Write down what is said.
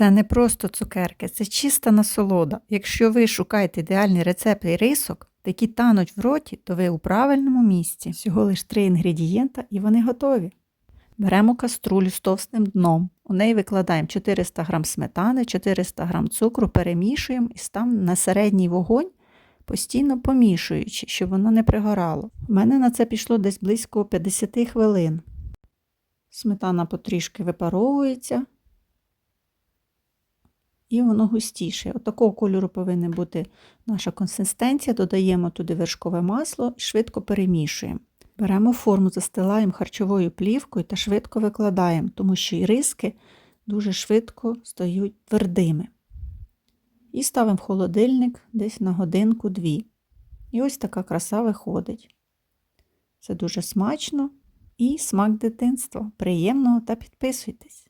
Це не просто цукерки, це чиста насолода. Якщо ви шукаєте ідеальний рецепт і рисок, які тануть в роті, то ви у правильному місці. Всього лиш три інгредієнта і вони готові. Беремо каструлю з товстим дном. У неї викладаємо 400 г сметани, 400 г цукру, перемішуємо і ставимо на середній вогонь, постійно помішуючи, щоб воно не пригорало. У мене на це пішло десь близько 50 хвилин. Сметана потрішки випаровується, і воно густіше. От такого кольору повинна бути наша консистенція. Додаємо туди вершкове масло і швидко перемішуємо. Беремо форму, застилаємо харчовою плівкою та швидко викладаємо, тому що і риски дуже швидко стають твердими. І ставимо в холодильник десь на годинку-дві. І ось така краса виходить. Це дуже смачно і смак дитинства. Приємного та підписуйтесь!